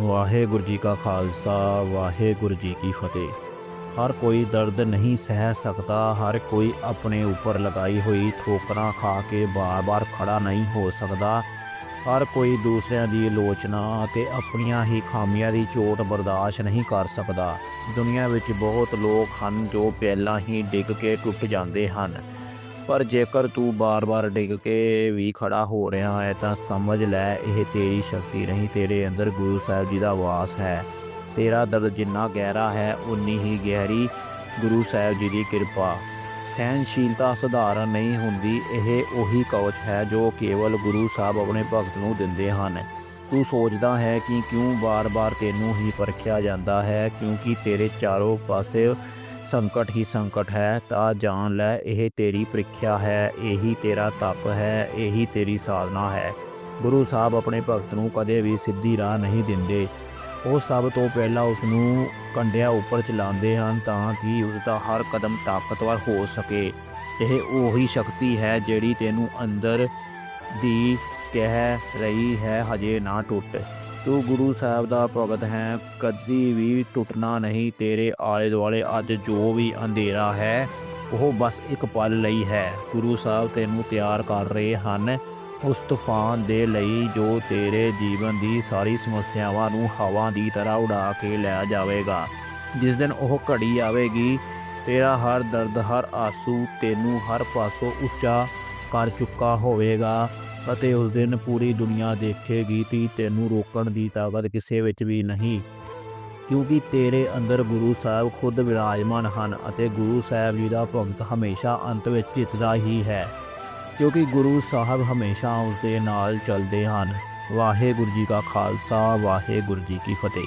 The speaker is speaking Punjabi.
ਵਾਹਿਗੁਰੂ ਜੀ ਕਾ ਖਾਲਸਾ, ਵਾਹਿਗੁਰੂ ਜੀ ਕੀ ਫਤਿਹ। ਹਰ ਕੋਈ ਦਰਦ ਨਹੀਂ ਸਹਿ ਸਕਦਾ, ਹਰ ਕੋਈ ਆਪਣੇ ਉੱਪਰ ਲਗਾਈ ਹੋਈ ਠੋਕਰਾਂ ਖਾ ਕੇ ਬਾਰ-ਬਾਰ ਖੜਾ ਨਹੀਂ ਹੋ ਸਕਦਾ। ਹਰ ਕੋਈ ਦੂਸਰਿਆਂ ਦੀ ਆਲੋਚਨਾ ਅਤੇ ਆਪਣੀਆਂ ਹੀ ਖਾਮੀਆਂ ਦੀ ਚੋਟ ਬਰਦਾਸ਼ਤ ਨਹੀਂ ਕਰ ਸਕਦਾ। ਦੁਨੀਆ ਵਿੱਚ ਬਹੁਤ ਲੋਕ ਹਨ ਜੋ ਪਹਿਲਾਂ ਹੀ ਡਿੱਗ ਕੇ ਟੁੱਟ ਜਾਂਦੇ ਹਨ। ਪਰ ਜੇਕਰ ਤੂੰ ਬਾਰ-ਬਾਰ ਡਿੱਗ ਕੇ ਵੀ ਖੜਾ ਹੋ ਰਿਹਾ ਹੈ, ਤਾਂ ਸਮਝ ਲੈ, ਇਹ ਤੇਰੀ ਸ਼ਕਤੀ ਨਹੀਂ, ਤੇਰੇ ਅੰਦਰ ਗੁਰੂ ਸਾਹਿਬ ਜੀ ਦਾ ਵਾਸ ਹੈ। ਤੇਰਾ ਦਰਦ ਜਿੰਨਾ ਗਹਿਰਾ ਹੈ ਉਨੀ ਹੀ ਗਹਿਰੀ। ਗੁਰੂ ਸਾਹਿਬ ਜੀ ਦੀ ਕਿਰਪਾ। ਸਹਿਨਸ਼ੀਲਤਾ ਸਧਾਰਨ ਨਹੀਂ ਹੁੰਦੀ, ਇਹ ਉਹੀ ਕਵਚ ਹੈ ਜੋ ਕੇਵਲ ਗੁਰੂ ਸਾਹਿਬ ਆਪਣੇ ਭਗਤ ਨੂੰ ਦਿੰਦੇ ਹਨ। ਤੂੰ ਸੋਚਦਾ ਹੈ ਕਿ ਕਿਉਂ ਬਾਰ-ਬਾਰ ਤੈਨੂੰ ਹੀ ਪਰਖਿਆ ਜਾਂਦਾ ਹੈ, ਕਿਉਂਕਿ ਤੇਰੇ ਚਾਰੋਂ ਪਾਸੇ ਸੰਕਟ ਹੀ ਸੰਕਟ ਹੈ, ਤਾਂ ਜਾਣ ਲੈ, ਇਹ ਤੇਰੀ ਪ੍ਰੀਖਿਆ ਹੈ, ਇਹੀ ਤੇਰਾ ਤਪ ਹੈ, ਇਹੀ ਤੇਰੀ ਸਾਧਨਾ ਹੈ। ਗੁਰੂ ਸਾਹਿਬ ਆਪਣੇ ਭਗਤ ਨੂੰ ਕਦੇ ਵੀ ਸਿੱਧੀ ਰਾਹ ਨਹੀਂ ਦਿੰਦੇ। ਉਹ ਸਭ ਤੋਂ ਪਹਿਲਾਂ ਉਸ ਨੂੰ ਕੰਡਿਆਂ ਉੱਪਰ ਚਲਾਉਂਦੇ ਹਨ, ਤਾਂ ਕਿ ਉਸ ਦਾ ਹਰ ਕਦਮ ਤਾਕਤਵਰ ਹੋ ਸਕੇ। ਇਹ ਉਹੀ ਸ਼ਕਤੀ ਹੈ ਜਿਹੜੀ ਤੈਨੂੰ ਅੰਦਰ ਦੀ ਕਹਿ ਰਹੀ ਹੈ, ਹਜੇ ਨਾ ਟੁੱਟ। ਤੂੰ ਗੁਰੂ ਸਾਹਿਬ ਦਾ ਭਗਤ ਹੈ, ਕਦੀ ਵੀ ਟੁੱਟਣਾ ਨਹੀਂ ਤੇਰੇ ਆਲੇ ਦੁਆਲੇ ਅੱਜ ਜੋ ਵੀ ਅੰਧੇਰਾ ਹੈ, ਉਹ ਬਸ ਇੱਕ ਪਲ ਲਈ ਹੈ। ਗੁਰੂ ਸਾਹਿਬ ਤੈਨੂੰ ਤਿਆਰ ਕਰ ਰਹੇ ਹਨ, ਉਸ ਤੂਫਾਨ ਦੇ ਲਈ ਜੋ ਤੇਰੇ ਜੀਵਨ ਦੀ ਸਾਰੀ ਸਮੱਸਿਆਵਾਂ ਨੂੰ ਹਵਾ ਦੀ ਤਰ੍ਹਾਂ ਉਡਾ ਕੇ ਲੈ ਜਾਵੇਗਾ। ਜਿਸ ਦਿਨ ਉਹ ਘੜੀ ਆਵੇਗੀ, ਤੇਰਾ ਹਰ ਦਰਦ, ਹਰ ਆਸੂ ਤੈਨੂੰ ਹਰ ਪਾਸੋਂ ਉੱਚਾ ਕਰ ਚੁੱਕਾ ਹੋਵੇਗਾ। ਅਤੇ ਉਸ ਦਿਨ ਪੂਰੀ ਦੁਨੀਆ ਦੇਖੇਗੀ ਕਿ ਤੈਨੂੰ ਰੋਕਣ ਦੀ ਤਾਕਤ ਕਿਸੇ ਵਿੱਚ ਵੀ ਨਹੀਂ। ਕਿਉਂਕਿ ਤੇਰੇ ਅੰਦਰ ਗੁਰੂ ਸਾਹਿਬ ਖੁਦ ਵਿਰਾਜਮਾਨ ਹਨ ਅਤੇ ਗੁਰੂ ਸਾਹਿਬ ਜੀ ਦਾ ਭਗਤ ਹਮੇਸ਼ਾ ਅੰਤ ਵਿੱਚ ਜਿੱਤਦਾ ਹੀ ਹੈ। ਕਿਉਂਕਿ ਗੁਰੂ ਸਾਹਿਬ ਹਮੇਸ਼ਾ ਉਸ ਦੇ ਨਾਲ ਚੱਲਦੇ ਹਨ। ਵਾਹਿਗੁਰੂ ਜੀ ਕਾ ਖਾਲਸਾ, ਵਾਹਿਗੁਰੂ ਜੀ ਕੀ ਫਤਿਹ।